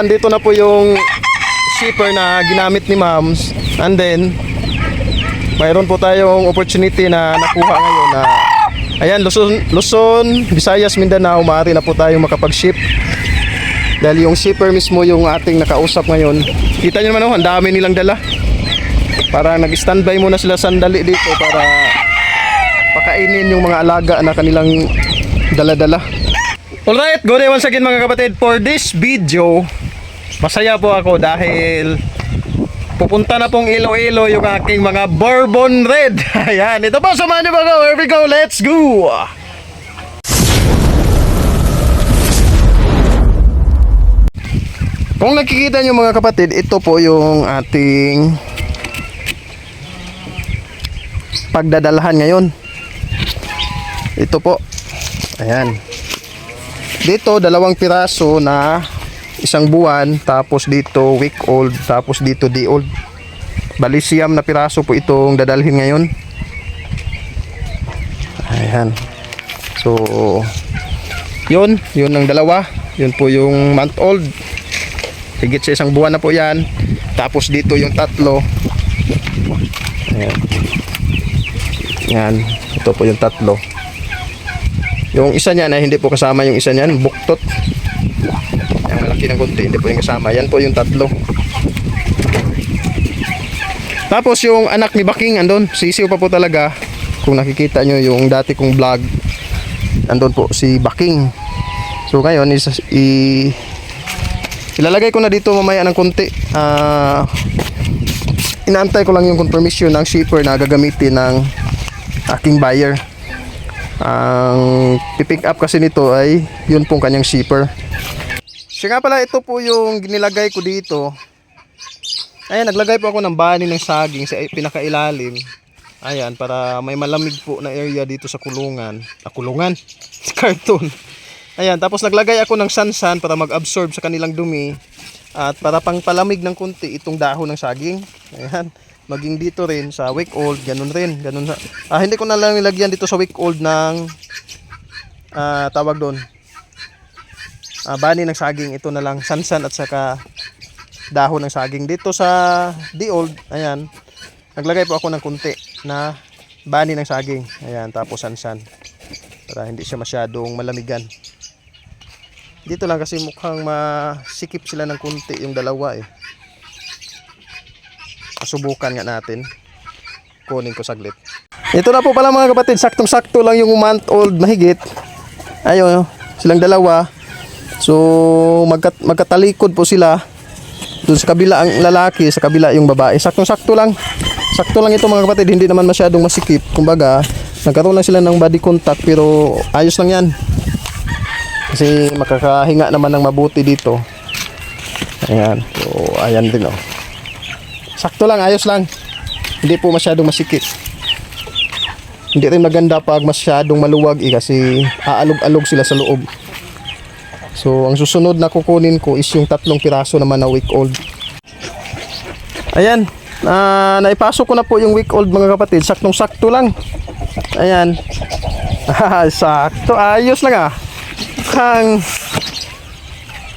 Andito na po yung shipper na ginamit ni Mams. And then, mayroon po tayong opportunity na nakuha ngayon na Ayan, Luzon, Luzon, Visayas, Mindanao, maaari na po tayong makapag-ship. Dahil yung shipper mismo yung ating nakausap ngayon. Kita nyo naman oh, ang dami nilang dala. Para nag-standby muna sila sandali dito para pakainin yung mga alaga na kanilang dala-dala. Alright, good day once again mga kapatid. For this video, masaya po ako dahil pupunta na pong Iloilo yung aking mga Bourbon Red. Ayan, ito po, samahan niyo ba ako? Here we go, let's go! Kung nakikita niyo mga kapatid, ito po yung ating pagdadalahan ngayon. Ito po. Ayan. Dito, dalawang piraso na isang buwan, tapos dito week old, tapos dito day old. Bali siyam na piraso po itong dadalhin ngayon. Ayan. So, yun, yun ang dalawa. Yun po yung month old. Higit sa isang buwan na po yan. Tapos dito yung tatlo. Ayan. Yan. Ito po yung tatlo. Yung isa niyan ay hindi po kasama yung isa niyan. Buktot. Malaki ng konti. Hindi po yung kasama. Yan po yung tatlo. Tapos yung anak ni Baking andun. Sisiw pa po talaga. Kung nakikita nyo yung dati kong vlog. Andun po si Baking. So ngayon is, i, ilalagay ko na dito mamaya ng konti. Ah... inaantay ko lang yung confirmation ng shipper na gagamitin ng aking buyer. Ang pipick up kasi nito ay yun pong kanyang shipper. Siya nga pala ito po yung ginilagay ko dito. Ayan, naglagay po ako ng bani ng saging sa pinakailalim. Ayan, para may malamig po na area dito sa kulungan. Ah, kulungan? Carton. Ayan, tapos naglagay ako ng sansan para mag-absorb sa kanilang dumi. At para pang palamig ng kunti itong dahon ng saging. Ayan. Maging dito rin sa week old, ganun rin. Ganun na. Ah, hindi ko na lang nilagyan dito sa week old ng ah, tawag doon. Ah, bani ng saging. Ito na lang sansan at saka dahon ng saging. Dito sa di old, ayan. Naglagay po ako ng kunti na bani ng saging. Ayan, tapos sansan. Para hindi siya masyadong malamigan. Dito lang kasi mukhang masikip sila ng kunti yung dalawa eh. Subukan nga natin. Kunin ko saglit. Ito na po pala mga kapatid, saktong-sakto lang yung month old mahigit. Ayun, silang dalawa. So, magkat magkatalikod po sila. Doon sa kabila ang lalaki, sa kabila yung babae. Saktong-sakto lang. Sakto lang ito mga kapatid, hindi naman masyadong masikip. Kumbaga, nagkaroon lang sila ng body contact pero ayos lang yan. Kasi makakahinga naman ng mabuti dito. Ayan. So, ayan din oh. Sakto lang, ayos lang. Hindi po masyadong masikip. Hindi rin maganda pag masyadong maluwag eh kasi aalog-alog sila sa loob. So, ang susunod na kukunin ko is yung tatlong piraso naman na week old. Ayan. na naipasok ko na po yung week old mga kapatid. Saktong-sakto lang. Ayan. Sakto. Ayos lang ah. Kang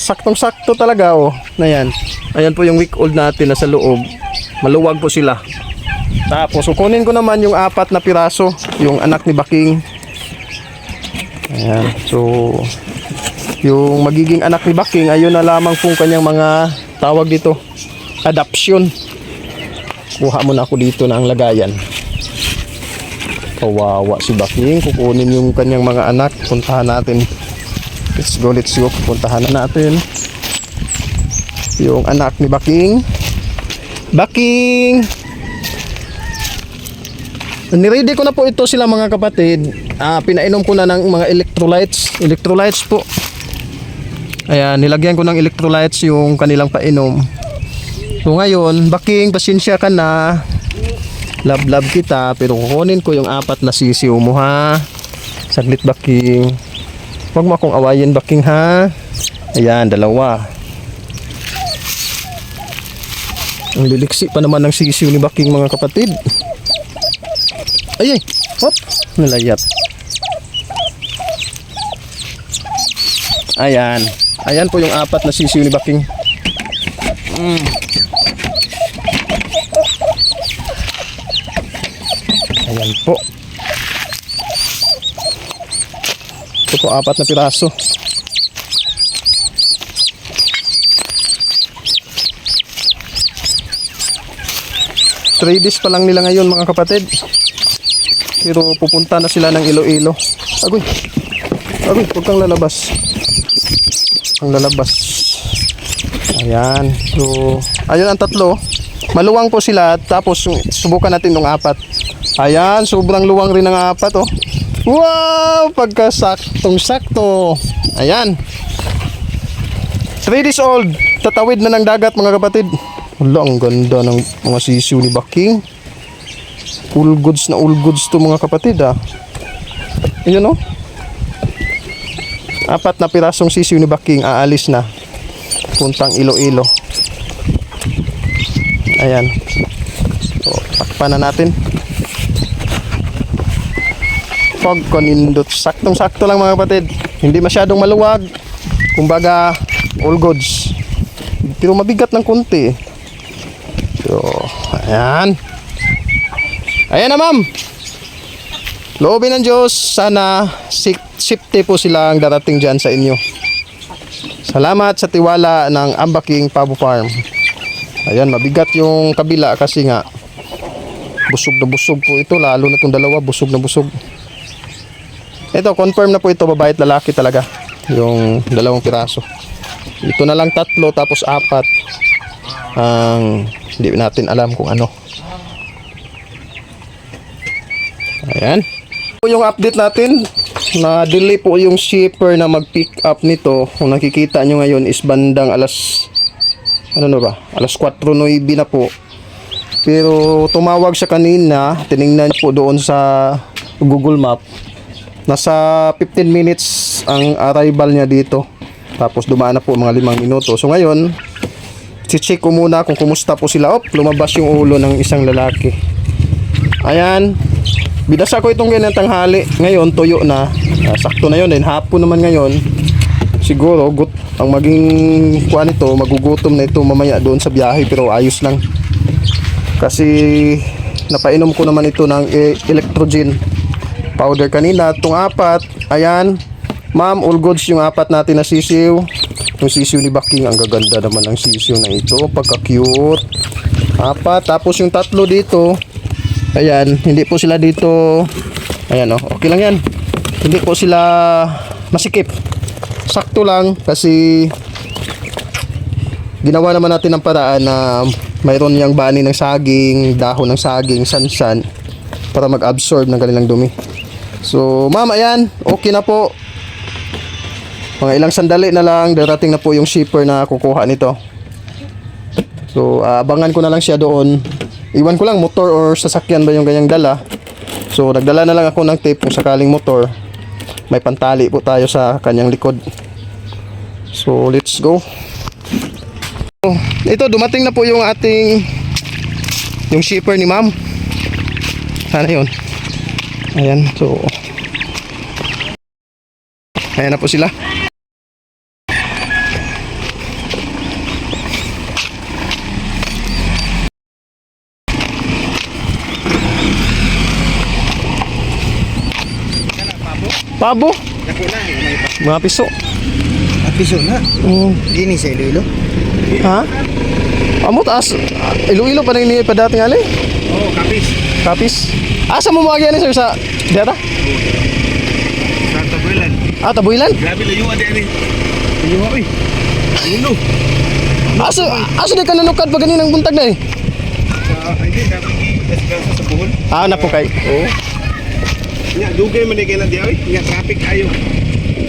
saktong-sakto talaga oh. Ayan. Ayan po yung week old natin na sa loob. Maluwag po sila. Tapos kukunin ko naman yung apat na piraso, yung anak ni Baking. Ayan. So yung magiging anak ni Baking ayun na lamang pong kanyang mga tawag dito adoption. Kuha mo na ako dito ng lagayan. Kawawa si Baking. Kukunin yung kanyang mga anak. Puntahan natin. Let's go, let's go. Puntahan na natin. Yung anak ni Baking. Baking! Niready ko na po ito sila mga kapatid. Ah, pinainom ko na ng mga electrolytes. Electrolytes po. Ayan, nilagyan ko ng electrolytes yung kanilang painom. So ngayon, Baking, pasensya ka na. Love love kita, pero kukunin ko yung apat na sisiw mo ha. Saglit Baking. Huwag mo akong awayin Baking ha. Ayan, dalawa. Ang liliksi pa naman ng sisiw ni Baking mga kapatid. Ay, ay. Hop. Nalayat. Ayan. Ayan po yung apat na sisiw ni Baking. Mm. Ayan po. Ito po, apat na piraso. Three days pa lang nila ngayon mga kapatid. Pero pupunta na sila ng Iloilo. Agoy. Agoy, huwag kang lalabas. Ang lalabas. Ayan. So, ayun ang tatlo. Maluwang po sila. Tapos, subukan natin ng apat. Ayan, sobrang luwang rin ng apat, oh. Wow! Pagkasaktong sakto. Ayan. 3 days old. Tatawid na ng dagat, mga kapatid. Wala, ang ganda ng mga sisiw ni Baking. All goods na all goods to mga kapatid, ah. Ayun, oh. Apat na pirasong sisiw ni Baking, aalis na. Puntang Iloilo. Ayan. So, takpan na natin. Pag konindot, saktong-sakto lang mga kapatid. Hindi masyadong maluwag. Kumbaga, all goods. Pero mabigat ng konti. So, ayan. Ayan na ma'am. Loobin ng Diyos, sana safety po sila ang darating dyan sa inyo. Salamat sa tiwala ng Ambaking Pabo Farm. Ayan, mabigat yung kabila kasi nga busog na busog po ito, lalo na itong dalawa, busog na busog. Ito, confirm na po ito, babae at lalaki talaga. Yung dalawang piraso. Ito na lang tatlo, tapos apat. Ang hindi natin alam kung ano. Ayan. Yung update natin, na delay po yung shipper na mag-pick up nito. Kung nakikita nyo ngayon is bandang alas, ano na ba, alas 4.09 na po. Pero tumawag siya kanina, tiningnan po doon sa Google Map. Nasa 15 minutes ang arrival niya dito. Tapos dumaan na po mga limang minuto. So ngayon, si-check ko muna kung kumusta po sila. Op, lumabas yung ulo ng isang lalaki. Ayan. Bidasa ko itong ganyan tanghali. Ngayon, tuyo na. Ah, sakto na yun. Then hapon naman ngayon. Siguro, gut ang maging kuha nito, magugutom na ito mamaya doon sa biyahe. Pero ayos lang. Kasi napainom ko naman ito ng e- electrogen powder kanina. Itong apat, ayan. Ma'am, all goods yung apat natin na sisiw. Yung sisiw ni Baking, ang gaganda naman ng sisiw na ito. Pagka-cute. Apat. Tapos yung tatlo dito, ayan, hindi po sila dito, ayan oh, okay lang yan. Hindi po sila masikip. Sakto lang kasi ginawa naman natin ng paraan na mayroon yung bani ng saging, dahon ng saging, sansan para mag-absorb ng kanilang dumi. So, ma'am, ayan, okay na po. Mga ilang sandali na lang, darating na po yung shipper na kukuha nito. So, abangan ko na lang siya doon. Iwan ko lang motor or sasakyan ba yung ganyang dala. So, nagdala na lang ako ng tape kung sakaling motor. May pantali po tayo sa kanyang likod. So, let's go. So, ito, dumating na po yung ating yung shipper ni ma'am. Sana yun. Ayan, so Ayan na po sila. Pabo? Ako na, may Mga piso. Apiso na. Mm. Dini sa Iloilo. Ha? Amo taas. ah, Ilo-ilo pa rin ni pa dati nga. Oo, oh, kapis. Kapis. Asa mo mga ni sir sa data? Sa Tabuelan. Ah, tabuilan? Grabe layuan di ani. Layuan oy. Uno. Asa asa di ka nanukad pa ganinang buntag na eh. Sa hindi i-espresso sa buhol. Ah, na po kay. Nya dugay man kay na di oy. Nya traffic ayo.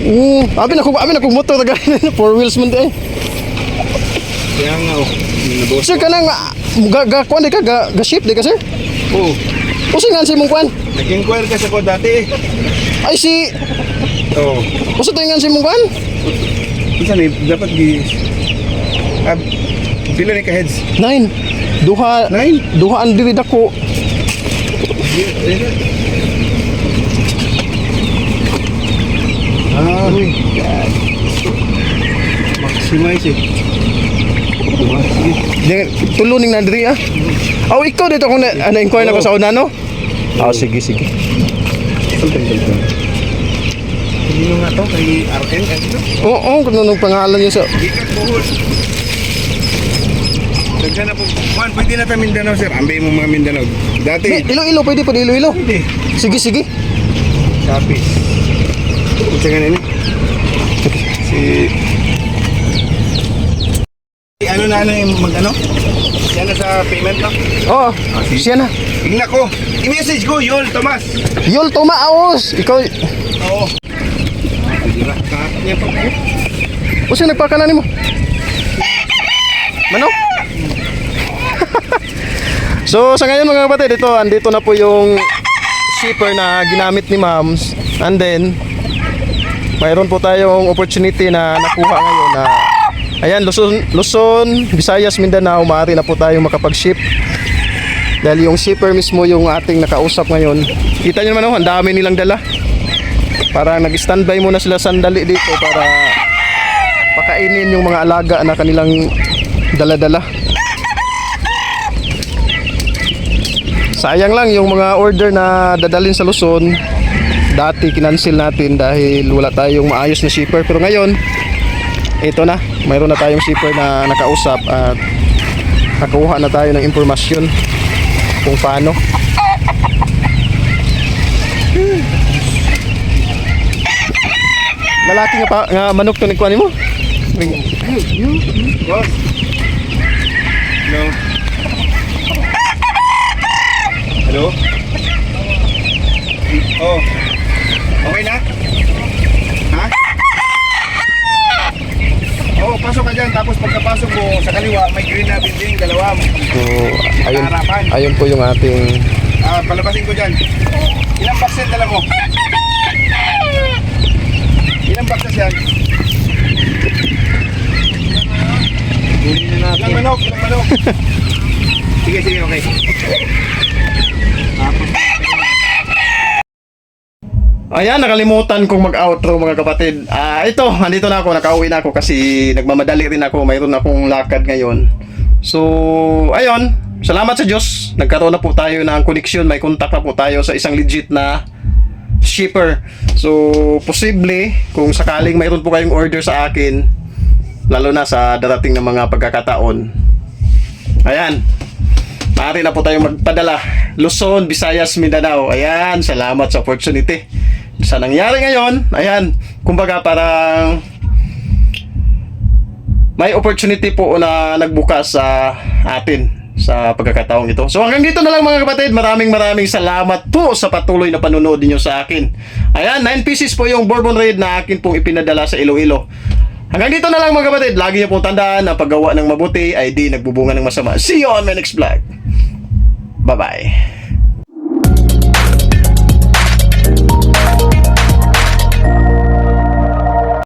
Oo, abi na ko abi na ko motor ganin four wheels man di. eh. Kaya nga oh. Nabos. Sir kanang ah, ga ga kuan di ka ga, ga ship di ka sir? Oo. Usa nga si mong kuan? Nag-inquire ka sa ko dati. Ay si Oo. usa to nga si mong kuan? Isa ni dapat gi Ah, pila ni ka heads? Nine. Duha Nine. duha ang diri dako. Ah, God. Maximize eh. Sige. Di- Tuluning na diri ah. Oh, ikaw dito kung na, ah, na-inquire na ko sa una, no? Ah, sige, sige. Hindi nga to kay RN. Ano? Oo, oh, kung anong pangalan niya sa... Daghan na po. Juan, pwede na tayo Mindanao, sir. Ambay mo mga Mindanao. Dati, Di, Ilo-ilo, pwede pa ilo-ilo. hindi. Sige, sige. Kapis. Kutsa nga nini. Si... Ano na ano yung mag ano? Yan na sa payment no? Oo, sige. siya na. Tingnan ko. I-message ko, Yol, Tomas. Yol, tumaos! Ikaw, Oo. Hindi na. Kakat niya po. o siya nagpakanan mo? Manok? so, sa ngayon mga kapatid, ito, andito na po yung shipper na ginamit ni Mams. And then, mayroon po tayong opportunity na nakuha ngayon na Ayan, Luzon, Luzon, Visayas, Mindanao, maaari na po tayong makapag-ship. Dahil yung shipper mismo yung ating nakausap ngayon. Kita nyo naman oh, ang dami nilang dala. Para nag-standby muna sila sandali dito para pakainin yung mga alaga na kanilang dala-dala. Sayang lang yung mga order na dadalhin sa Luzon. Dati kinancel natin dahil wala tayong maayos na shipper. Pero ngayon, ito na. Mayroon na tayong shipper na nakausap at nakuha na tayo ng impormasyon kung paano. Lalaki nga pa nga manok to ni kuan mo. Boss. Hello. Hello? Oh. Okay na? Ha? Oh, pasok ka dyan. Tapos pagkapasok mo sa kaliwa, may green na building, dalawa. So, ayun, Harapan. ayun po yung ating Ah, palabasin ko dyan. Ilang boxes dala mo? Ilang boxes yan? Ilang manok? Ilang manok? sige, sige, okay. Ayan, nakalimutan kong mag-outro mga kapatid. Ah, ito, andito na ako, nakauwi na ako kasi nagmamadali rin ako, mayroon akong lakad ngayon. So, ayun, salamat sa Diyos. Nagkaroon na po tayo ng connection, may contact na po tayo sa isang legit na shipper. So, posible kung sakaling mayroon po kayong order sa akin, lalo na sa darating na mga pagkakataon. Ayan, Maaari na po tayong magpadala. Luzon, Visayas, Mindanao. Ayan, salamat sa opportunity. Sa nangyari ngayon, ayan, kumbaga parang may opportunity po na nagbukas sa atin sa pagkakataong ito. So hanggang dito na lang mga kapatid. Maraming maraming salamat po sa patuloy na panonood ninyo sa akin. Ayan, 9 pieces po yung Bourbon Red na akin pong ipinadala sa Iloilo. Hanggang dito na lang mga kapatid. Lagi niyo pong tandaan na paggawa ng mabuti ay di nagbubunga ng masama. See you on my next vlog. Bye-bye.